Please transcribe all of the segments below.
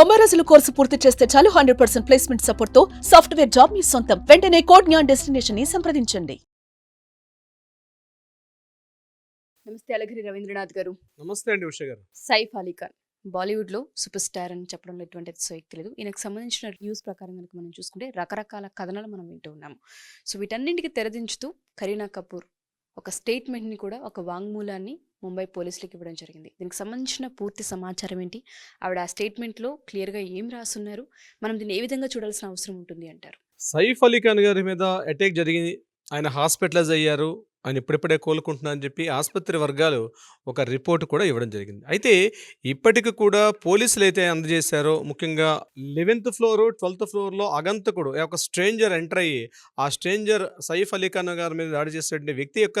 తొంభై రోజుల కోర్సు పూర్తి చేస్తే చాలు హండ్రెడ్ పర్సెంట్ ప్లేస్మెంట్ సపోర్ట్తో సాఫ్ట్వేర్ జాబ్ మీ సొంతం. వెంటనే కోడ్ జ్ఞాన్ డెస్టినేషన్ని సంప్రదించండి. నమస్తే అలగిరి రవీంద్రనాథ్ గారు. నమస్తే అండి ఉష గారు. సైఫ్ అలీ ఖాన్. బాలీవుడ్లో సూపర్ స్టార్ అని చెప్పడంలో ఎటువంటి లేదు. ఈయనకు సంబంధించిన న్యూస్ ప్రకారం కనుక మనం చూసుకుంటే రకరకాల కథనాలు మనం వింటూ ఉన్నాము. సో వీటన్నింటికి తెరదించుతూ కరీనా కపూర్ ఒక స్టేట్మెంట్ని కూడా ఒక వాంగ్మూలాన్ని ముంబై పోలీసులకు ఇవ్వడం జరిగింది. దీనికి సంబంధించిన పూర్తి సమాచారం ఏంటి? ఆవిడ ఆ స్టేట్మెంట్లో క్లియర్గా ఏం రాసున్నారు? మనం దీన్ని ఏ విధంగా చూడాల్సిన అవసరం ఉంటుంది అంటారు? సైఫ్ అలీ ఖాన్ గారి మీద అటాక్ జరిగింది. ఆయన హాస్పిటలైజ్ అయ్యారు. ఆయన ఇప్పుడిప్పుడే కోలుకుంటున్నా అని చెప్పి ఆసుపత్రి వర్గాలు ఒక రిపోర్ట్ కూడా ఇవ్వడం జరిగింది. అయితే ఇప్పటికి కూడా పోలీసులు అయితే అందజేశారో ముఖ్యంగా లెవెన్త్ ఫ్లోర్ ట్వెల్త్ ఫ్లోర్లో అగంతకుడు ఒక స్ట్రేంజర్ ఎంటర్ అయ్యి ఆ స్ట్రేంజర్ సైఫ్ అలీ ఖాన్ గారి మీద దాడి చేసేటువంటి వ్యక్తి యొక్క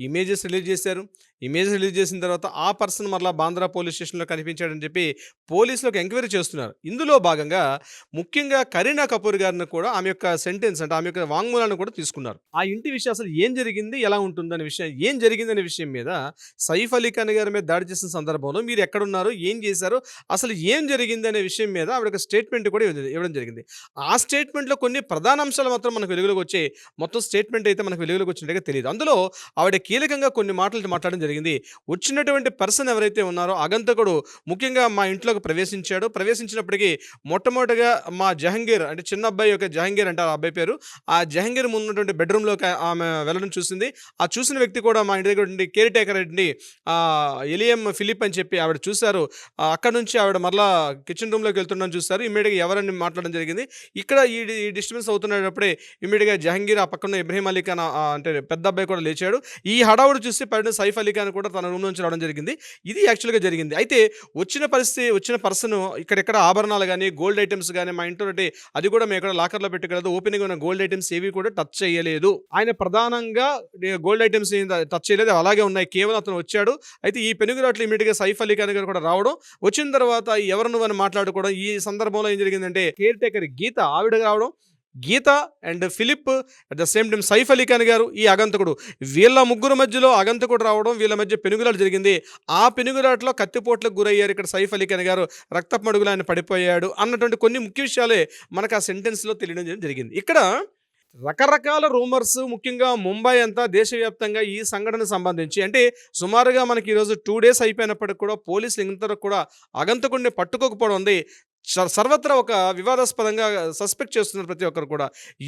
ఇమేజెస్ రిలీజ్ చేశారు. ఇమేజ్ రిలీజ్ చేసిన తర్వాత ఆ పర్సన్ మరలా బాంద్రా పోలీస్ స్టేషన్లో కనిపించాడని చెప్పి పోలీసులకు ఎంక్వైరీ చేస్తున్నారు. ఇందులో భాగంగా ముఖ్యంగా కరీనా కపూర్ గారిని కూడా ఆమె యొక్క సెంటెన్స్ అంటే ఆమె యొక్క వాంగ్మూలాన్ని కూడా తీసుకున్నారు. ఆ ఇంటి విషయం అసలు ఏం జరిగింది? ఎలా ఎలా ఉంటుందనే విషయం ఏం జరిగిందనే విషయం మీద సైఫ్ అలీ ఖాన్ గారి మీద దాడి చేసిన సందర్భంలో మీరు ఎక్కడున్నారు ఏం చేశారు అసలు ఏం జరిగింది అనే విషయం మీద ఆవిడ ఒక స్టేట్మెంట్ కూడా ఇవ్వడం- జరిగింది. ఆ స్టేట్మెంట్లో కొన్ని ప్రధాన అంశాలు మాత్రం మనకు వెలుగులోకి వచ్చాయి మొత్తం స్టేట్మెంట్ అయితే మనకు వెలుగులోకి వచ్చినట్టుగా తెలియదు. అందులో ఆవిడ కీలకంగా కొన్ని మాటలు మాట్లాడడం జరిగింది. వచ్చినటువంటి పర్సన్ ఎవరైతే ఉన్నారో అగంతకుడు ముఖ్యంగా మా ఇంట్లోకి ప్రవేశించాడు. ప్రవేశించినప్పటికీ మొట్టమొదటిగా మా జహంగీర్ అంటే చిన్న అబ్బాయి యొక్క జహంగీర్ అంటారు ఆ అబ్బాయి పేరు. ఆ జహంగీర్ ముందు ఉన్నటువంటి బెడ్రూమ్లోకి ఆమె వెళ్ళడం చూసింది. ఆ చూసిన వ్యక్తి కూడా మా ఇంటి దగ్గర ఉండి కేర్ టేకర్ అండి ఎలియం ఫిలిప్ అని చెప్పి ఆవిడ చూశారు. అక్కడ నుంచి ఆవిడ మరలా కిచెన్ రూమ్లోకి వెళ్తుండడం చూస్తారు ఇమీడియట్గా ఎవరని మాట్లాడడం జరిగింది. ఇక్కడ ఈ ఈ డిస్టర్బెన్స్ అవుతున్నప్పుడే ఇమీడియట్గా జహంగీర్ ఆ పక్కన ఇబ్రహీం అలీ ఖాన్ అంటే పెద్ద అబ్బాయి కూడా లేచాడు. ఈ హడావుడు చూసి పడిన సైఫ్ అలీ ఖాన్ కూడా తన రూమ్ నుంచి రావడం జరిగింది. ఇది యాక్చువల్గా జరిగింది. అయితే వచ్చిన పరిస్థితి వచ్చిన పర్సన్ ఇక్కడెక్కడ ఆభరణాలు కానీ గోల్డ్ ఐటమ్స్ కానీ మా ఇంట్లో అది కూడా మేము ఇక్కడ లాకర్లో పెట్టగలదు ఓపెనింగ్ ఉన్న గోల్డ్ ఐటమ్స్ ఏవి కూడా టచ్ చేయలేదు. ఆయన ప్రధానంగా గోల్డ్ ఐటమ్స్ టచ్ చేయలేదు. అలాగే ఉన్నాయి. కేవలం అతను వచ్చాడు. అయితే ఈ పెనుగులాట్లు ఇమీడియట్గా సైఫ్ అలీ ఖాన్ గారు కూడా రావడం వచ్చిన తర్వాత ఎవరు నువ్వు అని మాట్లాడుకోవడం ఈ సందర్భంలో ఏం జరిగిందంటే కేర్ టేకర్ గీత ఆవిడ రావడం Geeta and Philip at the same time Saif Ali Khan గారు ఈ అగంతకుడు. వీళ్ళ ముగ్గురు మధ్యలో అగంతకుడు రావడం వీళ్ళ మధ్య పెనుగులాట జరిగింది. ఆ పెనుగులాటలో కత్తిపోట్లకు గురయ్యారు ఇక్కడ సైఫ్ అలీ ఖాన్ గారు. రక్తపు మడుగులు ఆయన పడిపోయాడు అన్నటువంటి కొన్ని ముఖ్య విషయాలే మనకు ఆ సెంటెన్స్లో తెలియడం జరిగింది. ఇక్కడ రకరకాల రూమర్స్ ముఖ్యంగా ముంబై అంతా దేశవ్యాప్తంగా ఈ సంఘటన సంబంధించి అంటే సుమారుగా మనకి ఈరోజు టూ డేస్ అయిపోయినప్పటికి కూడా పోలీసులు ఇంతవరకు కూడా అగంతకుడిని పట్టుకోకపోవడం ఉంది. సర్వత్రా ఒక వివాదాస్పదంగా సస్పెక్ట్ చేస్తున్నారు ప్రతి ఒక్కరు కూడా.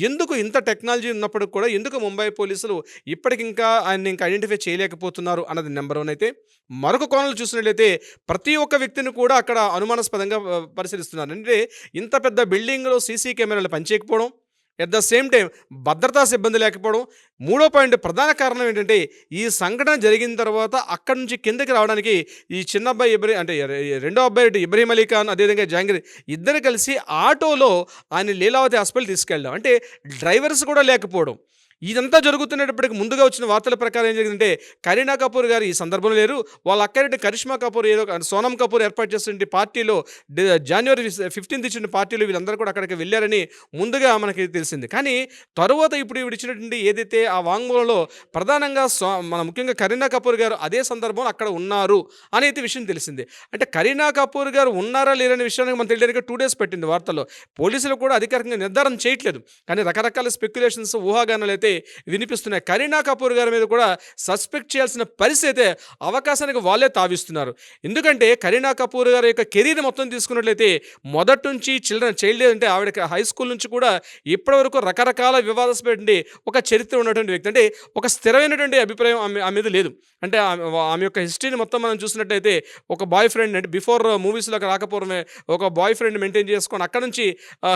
ఎందుకు ఇంత టెక్నాలజీ ఉన్నప్పటికి కూడా ఎందుకు ముంబై పోలీసులు ఇప్పటికింకా ఆయన ఇంకా ఐడెంటిఫై చేయలేకపోతున్నారు అన్నది నెంబర్ వన్ అయితే. మరొక కోణంలో చూసినట్లయితే ప్రతి ఒక్క వ్యక్తిని కూడా అక్కడ అనుమానాస్పదంగా పరిశీలిస్తున్నారు. అంటే ఇంత పెద్ద బిల్డింగ్లో సీసీ కెమెరాలు పనిచేయకపోవడం ఎట్ ద సేమ్ టైం భద్రతా సిబ్బంది లేకపోవడం మూడో పాయింట్ ప్రధాన కారణం ఏంటంటే ఈ సంఘటన జరిగిన తర్వాత అక్కడి నుంచి కిందకి రావడానికి ఈ చిన్న అబ్బాయి ఇబ్రహీ అంటే రెండో అబ్బాయి ఇబ్రహీం అలీ ఖాన్ అదేవిధంగా జహాంగీర్ ఇద్దరు కలిసి ఆటోలో ఆయన లీలావతి హాస్పిటల్ తీసుకెళ్ళడం అంటే డ్రైవర్స్ కూడా లేకపోవడం. ఇదంతా జరుగుతున్నప్పటికి ముందుగా వచ్చిన వార్తల ప్రకారం ఏం జరిగిందంటే కరీనా కపూర్ గారు ఈ సందర్భంలో లేరు. వాళ్ళ అక్కడి కరిష్మా కపూర్ ఏదో సోనం కపూర్ ఏర్పాటు చేసిన పార్టీలో జనవరి ఫిఫ్టీన్త్ ఇచ్చిన పార్టీలో వీళ్ళందరూ కూడా అక్కడికి వెళ్ళారని ముందుగా మనకి తెలిసింది. కానీ తరువాత ఇప్పుడు ఇవి ఇచ్చినటువంటి ఏదైతే ఆ వాంగ్మూలంలో ప్రధానంగా సో మన ముఖ్యంగా కరీనా కపూర్ గారు అదే సందర్భంలో అక్కడ ఉన్నారు అనేది విషయం తెలిసింది. అంటే కరీనా కపూర్ గారు ఉన్నారా లేరనే విషయానికి మనం తెలియడానికి టూ డేస్ పెట్టింది వార్తల్లో. పోలీసులు కూడా అధికారికంగా నిర్ధారణ చేయట్లేదు. కానీ రకరకాల స్పెక్యులేషన్స్ ఊహాగానాలు అయితే వినిపిస్తున్నాయి. కరీనా కపూర్ గారి మీద కూడా సస్పెక్ట్ చేయాల్సిన పరిస్థితి అయితే అవకాశానికి వాళ్ళే తావిస్తున్నారు. ఎందుకంటే కరీనా కపూర్ గారి యొక్క కెరీర్ మొత్తం తీసుకున్నట్లయితే మొదటి నుంచి చిల్డ్రన్ చైల్డ్ అంటే ఆవిడ హై స్కూల్ నుంచి కూడా ఇప్పటివరకు రకరకాల వివాదాస్పడి ఒక చరిత్ర ఉన్నటువంటి వ్యక్తి. అంటే ఒక స్థిరమైనటువంటి అభిప్రాయం ఆమె ఆమె మీద లేదు. అంటే ఆమె యొక్క హిస్టరీని మొత్తం మనం చూసినట్టయితే ఒక బాయ్ ఫ్రెండ్ అంటే బిఫోర్ మూవీస్లోకి రాకపోవడమే ఒక బాయ్ ఫ్రెండ్ మెయింటైన్ చేసుకొని అక్కడ నుంచి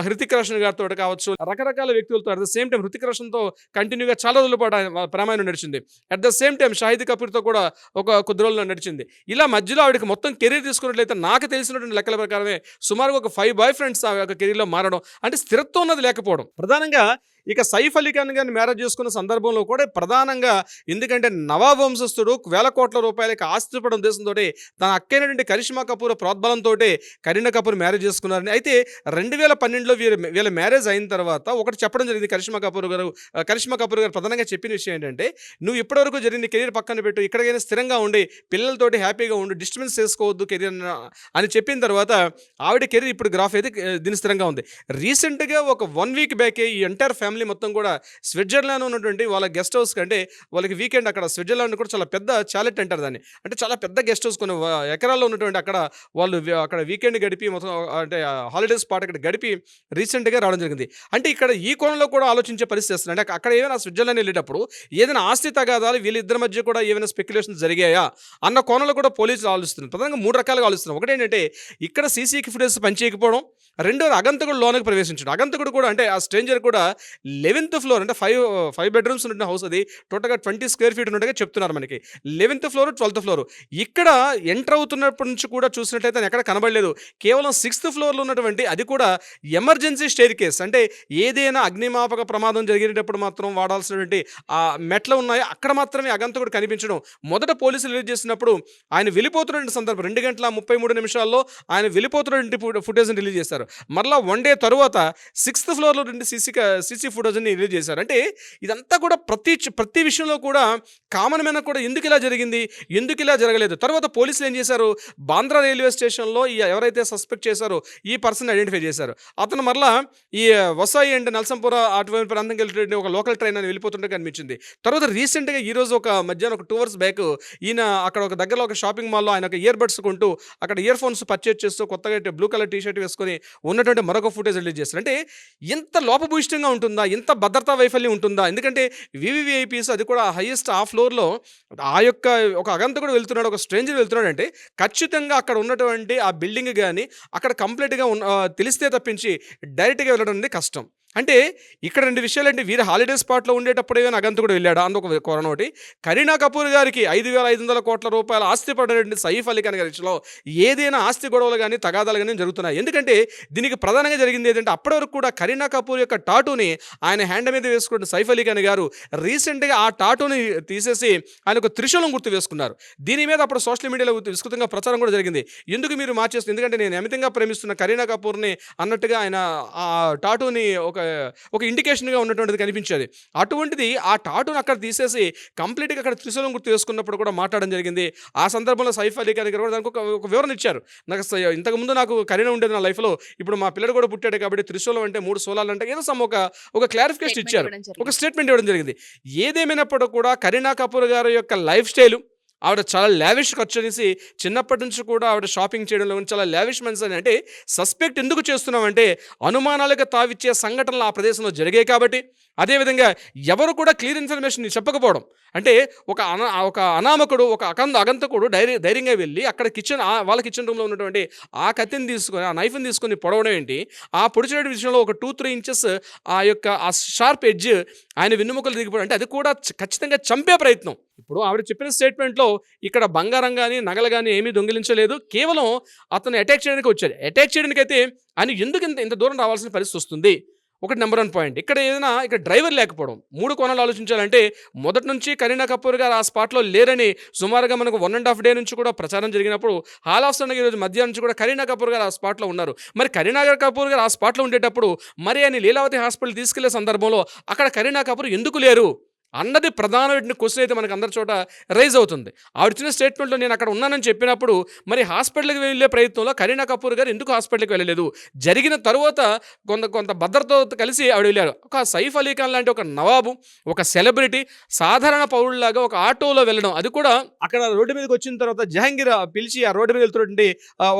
హృతిక్ రోషన్ గారితో కావచ్చు రకరకాల వ్యక్తులతో at the same time Hrithik రోషన్తో కంటిన్యూగా చాలా రోజుల పాటు ప్రమాణం నడిచింది. At the same time Shahid కపూర్తో కూడా ఒక కొద్ది రోజుల్లో నడిచింది. ఇలా మధ్యలో ఆవిడకి మొత్తం కెరీర్ తీసుకున్నట్లయితే నాకు తెలిసినటువంటి లెక్కల ప్రకారమే సుమారుగా ఒక ఫైవ్ బాయ్ ఫ్రెండ్స్ ఆ యొక్క కెరీర్లో మారడం అంటే స్థిరత్వం ఉన్నది లేకపోవడం. ప్రధానంగా ఇక సైఫ్ అలీ ఖాన్ గారిని మ్యారేజ్ చేసుకున్న సందర్భంలో కూడా ప్రధానంగా ఎందుకంటే నవాబ్ వంశస్థుడు వేల కోట్ల రూపాయలకి ఆస్తిపడ ఉద్దేశంతో తన అక్కైనటువంటి కరిష్మా కపూర్ ప్రోద్బలంతో కరీనా కపూర్ మ్యారేజ్ చేసుకున్నారని. అయితే రెండు వేల పన్నెండులో వీరి వీళ్ళ మ్యారేజ్ అయిన తర్వాత ఒకటి చెప్పడం జరిగింది కరిష్మా కపూర్ గారు కరిష్మా కపూర్ గారు ప్రధానంగా చెప్పిన విషయం ఏంటంటే నువ్వు ఇప్పటివరకు జరిగిన కెరీర్ పక్కన పెట్టు ఇక్కడికైనా స్థిరంగా ఉండి పిల్లలతోటి హ్యాపీగా ఉండి డిస్టర్బెన్స్ చేసుకోవద్దు కెరీర్ అని చెప్పిన తర్వాత ఆవిడ కెరీర్ ఇప్పుడు గ్రాఫ్ అయితే దీని స్థిరంగా ఉంది. రీసెంట్గా ఒక వన్ వీక్ బ్యాకే ఈ ఎంటైర్ ఫ్యామిలీ మొత్తం కూడా స్విట్జర్లాండ్ ఉన్నటువంటి వాళ్ళ గెస్ట్ హౌస్ కంటే వాళ్ళకి వీకెండ్ అక్కడ స్విట్జర్లాండ్ కూడా చాలా పెద్ద చాలెట్ అంటారు దాన్ని. అంటే చాలా పెద్ద గెస్ట్ హౌస్ కొన్ని ఎకరాల్లో ఉన్నటువంటి అక్కడ వాళ్ళు అక్కడ వీకెండ్ గడిపి మొత్తం అంటే హాలిడేస్ పాట అక్కడ గడిపి రీసెంట్గా రావడం జరిగింది. అంటే ఇక్కడ ఈ కోణంలో కూడా ఆలోచించే పరిస్థితి వస్తుంది. అంటే అక్కడ ఏమైనా స్విట్జర్లాండ్ వెళ్ళేటప్పుడు ఏదైనా ఆస్తి తగాదాలు వీళ్ళిద్దరి మధ్య కూడా ఏమైనా స్పెక్యులేషన్ జరిగాయా అన్న కోణంలో కూడా పోలీసులు ఆలోచిస్తున్నారు. ప్రధానంగా మూడు రకాలుగా ఆలోచిస్తున్నారు. ఒకటి ఏంటంటే ఇక్కడ సీసీ ఫుటేజ్ పనిచేయకపోవడం రెండోది అగంతకుడు లోనికి ప్రవేశించడం. అగంతకుడు కూడా అంటే ఆ స్ట్రేంజర్ కూడా లెవెన్త్ ఫ్లోర్ అంటే ఫైవ్ ఫైవ్ బెడ్రూమ్స్ ఉన్న హౌస్ అది. టోటల్గా ట్వంటీ స్క్వేర్ ఫీట్ ఉన్నట్టుగా చెప్తున్నారు మనకి. Eleventh floor twelfth floor. ఇక్కడ ఎంటర్ అవుతున్నప్పటి నుంచి కూడా చూసినట్లయితే ఎక్కడ కనబడలేదు. కేవలం సిక్స్త్ ఫ్లోర్లో ఉన్నటువంటి అది కూడా ఎమర్జెన్సీ స్టేర్ కేస్. అంటే ఏదైనా అగ్నిమాపక ప్రమాదం జరిగేటప్పుడు మాత్రం వాడాల్సినటువంటి ఆ మెట్లు ఉన్నాయో. అక్కడ మాత్రమే అగంతకుడు కనిపించడం. మొదట పోలీసులు రిలీజ్ చేసినప్పుడు ఆయన వెళ్ళిపోతున్నటువంటి సందర్భం. రెండు గంటల ముప్పై మూడు నిమిషాల్లో ఆయన వెళ్ళిపోతున్నటువంటి ఫుటేజ్ని రిలీజ్ చేశారు. మరలా వన్ డే తరువాత సిక్స్త్ ఫ్లోర్లో రెండు సీసీ సీసీ ఫుటేజ్ని రిలీజ్ చేశారు. అంటే ఇదంతా కూడా ప్రతి ప్రతి విషయంలో కూడా కామన్ మ్యాన్ కూడా ఎందుకు ఇలా జరిగింది? ఎందుకు ఇలా జరగలేదు? తర్వాత పోలీసులు ఏం చేశారు? బాంద్రా రైల్వే స్టేషన్లో ఈ ఎవరైతే సస్పెక్ట్ చేశారో ఈ పర్సన్ ఐడెంటిఫై చేశారు. అతను మరలా ఈ వసాయి అండ్ నల్సంపుర అటువైపు ప్రాంతంకి వెళ్ళి ఒక లోకల్ ట్రైన్ అని వెళ్ళిపోతుంటే కనిపించింది. తర్వాత రీసెంట్గా ఈరోజు ఒక మధ్యాహ్నం ఒక టూ అవర్స్ బ్యాక్ ఈయన అక్కడ ఒక దగ్గరలో ఒక షాపింగ్ మాల్లో ఆయన ఒక ఇయర్ బడ్స్ కొంటూ అక్కడ ఇయర్ ఫోన్స్ పర్చేజ్ చేస్తూ కొత్తగా బ్లూ కలర్ టీ షర్ట్ వేసుకొని ఉన్నటువంటి మరొక ఫుటేజ్ రిలీజ్ చేస్తారు. అంటే ఇంత లోపభూయిష్టంగా ఉంటుందా? ఇంత భద్రతా వైఫల్యం ఉంటుందా? ఎందుకంటే వివివిఐపీస్ అది కూడా హైయెస్ట్ ఆ ఫ్లోర్లో ఆ యొక్క ఒక అగంతకుడు వెళ్తున్నాడు ఒక స్ట్రేంజర్ వెళ్తున్నాడు అంటే ఖచ్చితంగా అక్కడ ఉన్నటువంటి ఆ బిల్డింగ్ కానీ అక్కడ కంప్లీట్గా ఉన్న తెలిస్తే తప్పించి డైరెక్ట్గా వెళ్ళడం అనేది కష్టం. అంటే ఇక్కడ రెండు విషయాలు అంటే వీరు హాలిడే స్పాట్లో ఉండేటప్పుడే ఏమైనా అగంతకుడు వెళ్ళాడు. అందుకు కొరణ ఒకటి. కరీనా కపూర్ గారికి ఐదు వేల ఐదు వందల కోట్ల రూపాయల ఆస్తి పడినటువంటి సైఫ్ అలీ ఖాన్ గారి విషయంలో ఏదైనా ఆస్తి గొడవలు కానీ తగాదాలు కానీ జరుగుతున్నాయి. ఎందుకంటే దీనికి ప్రధానంగా జరిగింది ఏంటంటే అప్పటి వరకు కూడా కరీనా కపూర్ యొక్క టాటూని ఆయన హ్యాండ్ మీద వేసుకున్న సైఫ్ అలీ ఖాన్ గారు రీసెంట్గా ఆ టాటూని తీసేసి ఆయన ఒక త్రిశూలం గుర్తు వేసుకున్నారు. దీని మీద అప్పుడు సోషల్ మీడియాలో విస్తృతంగా ప్రచారం కూడా జరిగింది. ఎందుకు మీరు మార్చేస్తుంది ఎందుకంటే నేను అమితంగా ప్రేమిస్తున్న కరీనా కపూర్ని అన్నట్టుగా ఆయన ఆ టాటూని ఒక ఒక ఇండికేషన్గా ఉన్నటువంటిది కనిపించేది. అటువంటిది ఆ టాటూని అక్కడ తీసేసి కంప్లీట్గా అక్కడ త్రిశూలం గుర్తు వేసుకున్నప్పుడు కూడా మాట్లాడడం జరిగింది. ఆ సందర్భంలో సైఫ్ అలీ గారు కూడా దానికి ఒక వివరణ ఇచ్చారు. నాకు ఇంతకుముందు నాకు కరీనా ఉండేది నా లైఫ్లో. ఇప్పుడు మా పిల్లడు కూడా పుట్టాడు కాబట్టి త్రిశూలం అంటే మూడు సోలాలు అంటే ఏదో సమ్ ఒక ఒక క్లారిఫికేషన్ ఇచ్చారు. ఒక. స్టేట్మెంట్ ఇవ్వడం జరిగింది. ఏదేమైనప్పుడు కూడా కరీనా కపూర్ గారి యొక్క లైఫ్ స్టైలు ఆవిడ చాలా లావిష్ ఖర్చు అనేసి చిన్నప్పటి నుంచి కూడా ఆవిడ షాపింగ్ చేయడంలో చాలా లావిష్ మనిషి అని. అంటే సస్పెక్ట్ ఎందుకు చేస్తున్నామంటే అనుమానాలకు తావిచ్చే సంఘటనలు ఆ ప్రదేశంలో జరిగాయి కాబట్టి. అదేవిధంగా ఎవరు కూడా క్లియర్ ఇన్ఫర్మేషన్ చెప్పకపోవడం. అంటే ఒక అనా ఒక అనామకుడు ఒక అకంద అగంతకుడు ధైర్య ధైర్యంగా వెళ్ళి అక్కడ కిచెన్ వాళ్ళ కిచెన్ రూమ్లో ఉన్నటువంటి ఆ కత్తిని తీసుకొని ఆ నైఫ్ని తీసుకొని పొడవడం ఏంటి? ఆ పొడిచేటి విషయంలో ఒక టూ త్రీ ఇంచెస్ ఆ యొక్క ఆ షార్ప్ ఎడ్జ్ ఆయన వెన్నుముకలు దిగిపోవడం అంటే అది కూడా ఖచ్చితంగా చంపే ప్రయత్నం. ఇప్పుడు ఆవిడ చెప్పిన స్టేట్మెంట్లో ఇక్కడ బంగారం కానీ నగలు కానీ ఏమీ దొంగిలించలేదు. కేవలం అతను అటాక్ చేయడానికి వచ్చాడు. అటాక్ చేయడానికి అయితే ఆయన ఎందుకు ఇంత ఇంత దూరం రావాల్సిన పరిస్థితి వస్తుంది? ఒకటి నెంబర్ వన్ పాయింట్ ఇక్కడ ఏదైనా ఇక్కడ డ్రైవర్ లేకపోవడం. మూడు కోణాలు ఆలోచించాలంటే మొదటి నుంచి కరీనా కపూర్ గారు ఆ స్పాట్లో లేరని సుమారుగా మనకు వన్ అండ్ హాఫ్ డే నుంచి కూడా ప్రచారం జరిగినప్పుడు హాల్ ఆఫ్ సన్ ఈరోజు మధ్యాహ్నం నుంచి కూడా కరీనా కపూర్ గారు ఆ స్పాట్లో ఉన్నారు. మరి కరీనా కపూర్ గారు ఆ స్పాట్లో ఉండేటప్పుడు మరి ఆయన లీలావతి హాస్పిటల్ తీసుకెళ్ళే సందర్భంలో అక్కడ కరీనా కపూర్ ఎందుకు లేరు? అన్నది ప్రధానమైన క్వశ్చన్ అయితే మనకు అందరి చోట రైజ్ అవుతుంది. ఆవిడ ఇచ్చిన స్టేట్మెంట్లో నేను అక్కడ ఉన్నానని చెప్పినప్పుడు మరి హాస్పిటల్కి వెళ్ళే ప్రయత్నంలో కరీనా కపూర్ గారు ఎందుకు హాస్పిటల్కి వెళ్ళలేదు? జరిగిన తరువాత కొంత కొంత భద్రతతో కలిసి ఆవిడ వెళ్ళారు. ఒక సైఫ్ అలీ ఖాన్ లాంటి ఒక నవాబు ఒక సెలబ్రిటీ సాధారణ పౌరుల్లాగా ఒక ఆటోలో వెళ్ళడం అది కూడా అక్కడ రోడ్డు మీదకి వచ్చిన తర్వాత జహాంగీర్ పిలిచి ఆ రోడ్డు మీద వెళ్తున్నటువంటి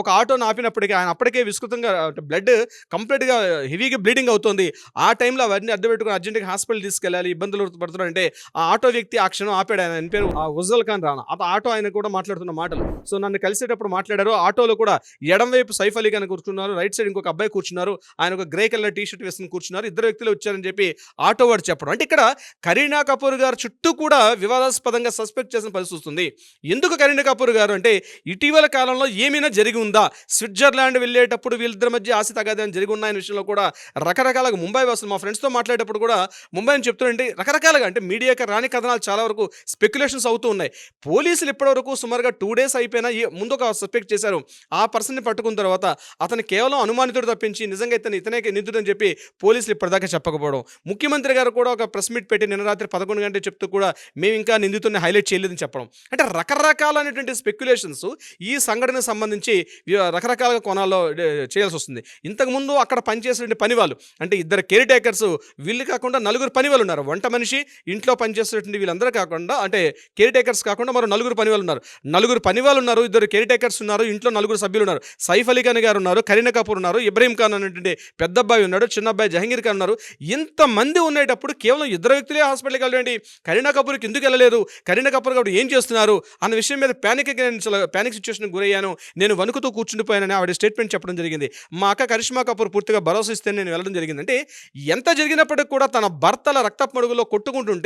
ఒక ఆటోను ఆపినప్పటికీ ఆయన అప్పటికే విస్తృతంగా బ్లడ్ కంప్లీట్గా హెవీగా బ్లీడింగ్ అవుతుంది. ఆ టైంలో అవన్నీ అడ్డు పెట్టుకుని అర్జెంట్గా హాస్పిటల్ తీసుకెళ్ళాలి ఇబ్బందులు పడుతున్నారంటే సరే ఆ ఆటో వ్యక్తి ఆ క్షణం ఆపాడు. ఆయన ఆయన పేరు ఆ ఖాన్ రానా. ఆ ఆటో ఆయన కూడా మాట్లాడుతున్న మాటలు. సో నన్ను కలిసేటప్పుడు మాట్లాడారు. ఆటోలో కూడా ఎడం వైపు సైఫ్ అలీ ఖాన్ కూర్చున్నారు. రైట్ సైడ్ ఇంకొక అబ్బాయి కూర్చున్నారు. ఆయన ఒక గ్రే కలర్ టీ షర్ట్ వేసుకుని కూర్చున్నారు. ఇద్దరు వ్యక్తులు వచ్చారని చెప్పి ఆటో వాడు చెప్పడం. అంటే ఇక్కడ కరీనా కపూర్ గారు చుట్టూ కూడా వివాదాస్పదంగా సస్పెక్ట్ చేసిన పరిస్థితి వస్తుంది. ఎందుకు కరీనా కపూర్ గారు అంటే ఇటీవల కాలంలో ఏమైనా జరిగి ఉందా? స్విట్జర్లాండ్ వెళ్ళేటప్పుడు వీళ్ళిద్దరి మధ్య ఆశ తగాదని జరిగి ఉన్నాయని విషయంలో కూడా రకరకాలుగా ముంబై వాసులు మా ఫ్రెండ్స్తో మాట్లాడేటప్పుడు కూడా ముంబై అని చెప్తుంటే రకరకాలుగా అంటే మీడియాకి రాని కథనాలు చాలా వరకు స్పెక్యులేషన్స్ అవుతూ ఉన్నాయి. పోలీసులు ఇప్పటివరకు సుమారుగా టూ డేస్ అయిపోయినా ముందు ఒక సస్పెక్ట్ చేశారు. ఆ పర్సన్ని పట్టుకున్న తర్వాత అతను కేవలం అనుమానితుడు తప్పించి నిజంగా ఇతను ఇతనే నిందితుడని చెప్పి పోలీసులు ఇప్పటిదాకా చెప్పకపోవడం. ముఖ్యమంత్రి గారు కూడా ఒక ప్రెస్ మీట్ పెట్టి నిన్న రాత్రి పదకొండు గంటలు చెప్తూ కూడా మేము ఇంకా నిందితుడిని హైలైట్ చేయలేదని చెప్పడం. అంటే రకరకాలైనటువంటి స్పెక్యులేషన్స్ ఈ సంఘటనకు సంబంధించి రకరకాలుగా రకరకాల కోణాల్లో చేయాల్సి వస్తుంది. ఇంతకుముందు అక్కడ పనిచేసిన పని వాళ్ళు అంటే ఇద్దరు కేర్ టేకర్స్ వీళ్ళు కాకుండా నలుగురు పని వాళ్ళు ఉన్నారు. వంట మనిషి ఇంట్లో పనిచేసేటువంటి వీళ్ళందరూ కాకుండా అంటే కేర్ టేకర్స్ కాకుండా మరో నలుగురు పని వాళ్ళు ఉన్నారు నలుగురు పని వాళ్ళు ఉన్నారు ఇద్దరు కేర్ టేకర్స్ ఉన్నారు ఇంట్లో నలుగురు సభ్యులు ఉన్నారు సైఫ్ అలీ ఖాన్ గారు ఉన్నారు కరీనా కపూర్ ఉన్నారు ఇబ్రహీం ఖాన్ అనేటువంటి పెద్ద అబ్బాయి ఉన్నాడు చిన్న అబ్బాయి జహంగీర్ ఖాన్ ఉన్నారు. ఇంతమంది ఉండేటప్పుడు కేవలం ఇద్దరు వ్యక్తులే హాస్పిటల్కి వెళ్ళండి. కరీనా కపూర్కి ఎందుకు వెళ్ళలేదు? కరీనా కపూర్ కాబట్టి ఏం చేస్తున్నారు? అన్న విషయం మీద ప్యానిక్ ప్యానిక్ సిచ్యువేషన్ గురయ్యాను. నేను వణుకుతూ కూర్చుండిపోయానని ఆవిడ స్టేట్మెంట్ చెప్పడం జరిగింది. మా అక్క కరిష్మా కపూర్ పూర్తిగా భరోసా ఇస్తే నేను వెళ్ళడం జరిగింది. అంటే ఎంత జరిగినప్పటికీ కూడా తన భర్తల రక్తపు మడుగులో కొట్టుకుంటుంటే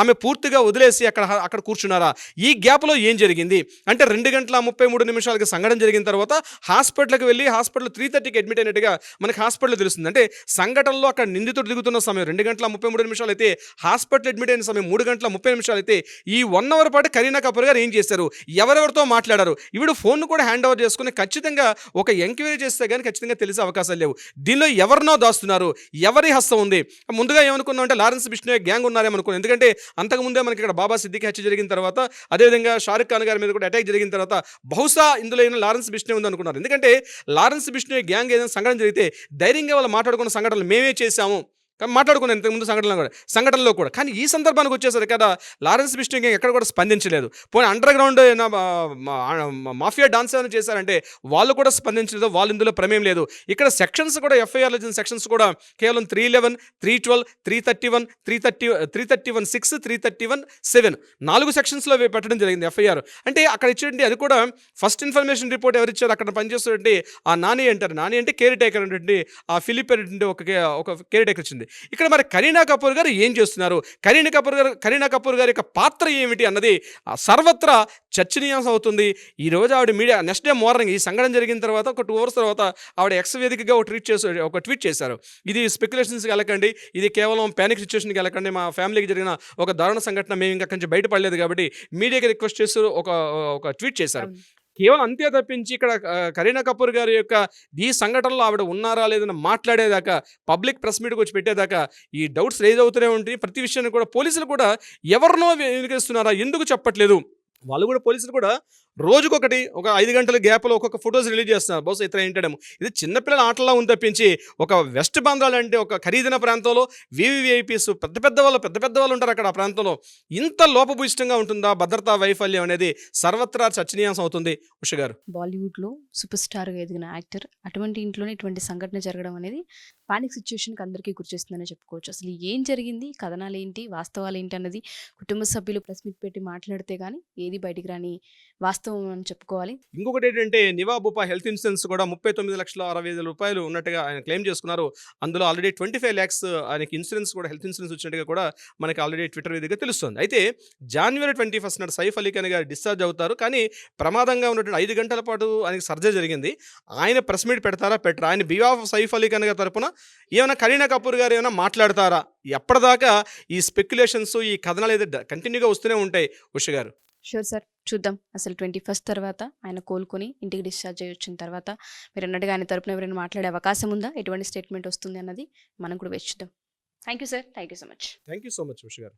ఆమె పూర్తిగా వదిలేసి అక్కడ అక్కడ కూర్చున్నారా? ఈ గ్యాప్లో ఏం జరిగింది? అంటే రెండు గంటల ముప్పై మూడు నిమిషాలకి సంఘటన జరిగిన తర్వాత హాస్పిటల్కి వెళ్ళి హాస్పిటల్ త్రీ థర్టీకి అడ్మిట్ అయినట్టుగా మనకి హాస్పిటల్ తెలుస్తుంది. అంటే సంఘటనలో అక్కడ నిందితుడు దిగుతున్న సమయం రెండు గంటల ముప్పై మూడు నిమిషాలు అయితే హాస్పిటల్ అడ్మిట్ అయిన సమయం మూడు గంటల ముప్పై నిమిషాలు అయితే ఈ వన్ అవర్ పాటు కరీనా కపూర్ గారు ఏం చేశారు? ఎవరెవరితో మాట్లాడారు? ఈవిడ ఫోన్ కూడా హ్యాండ్ ఓవర్ చేసుకుని ఖచ్చితంగా ఒక ఎంక్వైరీ చేస్తే కానీ ఖచ్చితంగా తెలిసే అవకాశాలు లేవు. దీనిలో ఎవరినో దాస్తున్నారు? ఎవరి హస్తం ఉంది? ముందుగా ఏమనుకున్నాం అంటే లారెన్స్ బిష్ణు గ్యాంగ్ ఉన్నారేమనుకున్నాం. ఎందుకంటే అంతకుముందే మనకి ఇక్కడ బాబా సిద్దికి హత్య జరిగిన తర్వాత అదేవిధంగా షారుఖ్ ఖాన్ గారి మీద కూడా అటాక్ జరిగిన తర్వాత బహుశా ఇందులో ఏమైనా లారెన్స్ బిష్ణు ఉంది అనుకున్నారు ఎందుకంటే లారెన్స్ బిష్ణు గ్యాంగ్ ఏదైనా సంఘటన జరిగితే ధైర్యంగా వాళ్ళు మాట్లాడుకున్న సంఘటనలు మేమే చేశాము. కానీ మాట్లాడుకున్నాను ఇంతకుముందు సంఘటనలో కూడా సంఘటనలో కూడా. కానీ ఈ సందర్భానికి వచ్చేసరికి కదా లారెన్స్ బిస్టింగ్ ఎక్కడ కూడా స్పందించలేదు. పోనీ అండర్ గ్రౌండ్ మా- మాఫియా డాన్స్ ఏమైనా చేశారంటే వాళ్ళు కూడా స్పందించలేదు వాళ్ళు ఇందులో ప్రమేయం లేదు. ఇక్కడ సెక్షన్స్ కూడా ఎఫ్ఐఆర్లో ఇచ్చిన సెక్షన్స్ కూడా కేవలం three eleven three twelve three thirty one three thirty three thirty one six three thirty one seven నాలుగు సెక్షన్స్లో పెట్టడం జరిగింది ఎఫ్ఐఆర్ అంటే అక్కడ ఇచ్చేటి అది కూడా ఫస్ట్ ఇన్ఫర్మేషన్ రిపోర్ట్ ఎవరు ఇచ్చారు అక్కడ పనిచేస్తున్నటువంటి ఆ నాని అంటారు. నాని అంటే కేర్ టేకర్ అంటే ఆ ఫిలిప్ అనేటువంటి ఒక కే- ఒక కేర్ టేకర్ వచ్చింది ఇక్కడ మరి కరీనా కపూర్ గారు ఏం చేస్తున్నారు? కరీనా కపూర్ గారు కరీనా కపూర్ గారి యొక్క పాత్ర ఏమిటి అన్నది సర్వత్రా చర్చనీయాంశం అవుతుంది. ఈ రోజు ఆవిడ మీడియా నెక్స్ట్ డే మార్నింగ్ ఈ సంఘటన జరిగిన తర్వాత ఒక టూ అవర్స్ తర్వాత ఆవిడ ఎక్స్ వేదికగా ఒక ట్వీట్ చేసి ఒక ట్వీట్ చేశారు. ఇది స్పెక్యులేషన్స్కి వెళ్ళకండి ఇది కేవలం ప్యానిక్ సిచ్యువేషన్కి వెళ్ళకండి. మా ఫ్యామిలీకి జరిగిన ఒక దారుణ సంఘటన మేము ఇంకా కొంచెం బయటపడలేదు కాబట్టి మీడియాకి రిక్వెస్ట్ చేస్తూ ఒక ఒక ట్వీట్ చేశారు. కేవలం అంతే తప్పించి ఇక్కడ కరీనా కపూర్ గారి యొక్క ఈ సంఘటనలో ఆవిడ ఉన్నారా లేదని మాట్లాడేదాకా పబ్లిక్ ప్రెస్ మీట్కి వచ్చి పెట్టేదాకా ఈ డౌట్స్ రేజ్ అవుతూనే ఉంటాయి. ప్రతి విషయాన్ని కూడా పోలీసులు కూడా ఎవరినో వెనుకేస్తున్నారా? ఎందుకు చెప్పట్లేదు? వాళ్ళు కూడా పోలీసులు కూడా రోజుకొకటి ఒక ఐదు గంటల గ్యాప్లో ఒక్కొక్క ఫొటోస్ రిలీజ్ చేస్తున్నారు. బహుశా ఇతర ఏంటడము ఇది చిన్నపిల్లల ఆటలా ఉంది తప్పించి ఒక వెస్ట్ బంగాల్ అంటే ఒక ఖరీదైన ప్రాంతంలో వివిఐపీస్ పెద్ద పెద్ద వాళ్ళు పెద్ద పెద్ద వాళ్ళు ఉంటారు అక్కడ ఆ ప్రాంతంలో. ఇంత లోపభూయిష్టంగా ఉంటుందా? భద్రతా వైఫల్యం అనేది సర్వత్రా చర్చనీయాంశం అవుతుంది. ఉష గారు. బాలీవుడ్లో సూపర్ స్టార్గా ఎదిగిన యాక్టర్ అటువంటి ఇంట్లోనే ఇటువంటి సంఘటన జరగడం అనేది పానిక్ సిచ్యువేషన్కి అందరికీ గురిచేస్తుందని చెప్పుకోవచ్చు. అసలు ఏం జరిగింది? కథనాలు ఏంటి? వాస్తవాలు ఏంటి? అన్నది కుటుంబ సభ్యులు ప్రెస్ మీట్ పెట్టి మాట్లాడితే కానీ ఏది బయటికి రాని వాస్తవం అని చెప్పుకోవాలి. ఇంకొకటి ఏంటంటే నివాబుపా హెల్త్ ఇన్సూరెన్స్ కూడా ముప్పై తొమ్మిది లక్షల అరవై ఐదు రూపాయలు ఉన్నట్టుగా ఆయన క్లెయిమ్ చేసుకున్నారు. అందులో ఆల్రెడీ ట్వంటీ ఫైవ్ ల్యాక్స్ ఆయనకి ఇన్సూరెన్స్ కూడా హెల్త్ ఇన్సూరెన్స్ వచ్చినట్టుగా కూడా మనకి ఆల్రెడీ ట్విట్టర్ వేదికగా తెలుస్తుంది. అయితే జనవరి ట్వంటీ ఫస్ట్ నాడు సైఫ్ అలీ ఖాన్ గారు డిశ్చార్జ్ అవుతారు. కానీ ప్రమాదంగా ఉన్నటువంటి ఐదు గంటల పాటు ఆయనకి సర్జరీ జరిగింది. ఆయన ప్రెస్ మీట్ పెడతారా? పెట్టరా? ఆయన బివాఫ్ సైఫ్ అలీ ఖాన్ గారి తరపున ఏమైనా కరీనా కపూర్ గారు ఏమైనా మాట్లాడతారా? ఎప్పటిదాకా ఈ స్పెక్యులేషన్స్ ఈ కథనాలు అయితే కంటిన్యూగా వస్తూనే ఉంటాయి ఉష గారు. షూర్ సార్ చూద్దాం. అసలు ట్వంటీ ఫస్ట్ తర్వాత ఆయన కోలుకొని ఇంటికి డిశ్చార్జ్ అయ్యి వచ్చిన తర్వాత మీరు అన్నట్టుగా ఆయన తరపున ఎవరైనా మాట్లాడే అవకాశం ఉందా? ఎటువంటి స్టేట్మెంట్ వస్తుంది అన్నది మనం కూడా వేచి thank you sir thank you so much thank you so much Usha గారు.